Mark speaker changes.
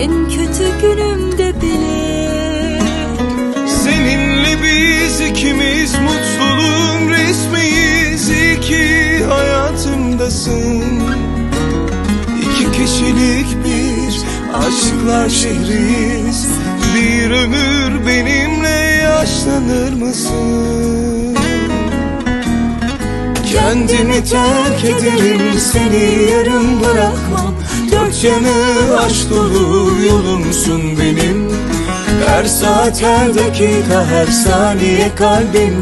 Speaker 1: En kötü günümde bile.
Speaker 2: Seninle biz ikimiz mutluluğun resmiyiz. İyi ki hayatımdasın. İki kişilik bir aşklar şehriyiz. Bir ömür benimle yaşlanır mısın? Kendimi terk ederim seni yarım bırakmam Yanı aşk dolu yolumsun benim. Her saat her dakika her saniye kalbim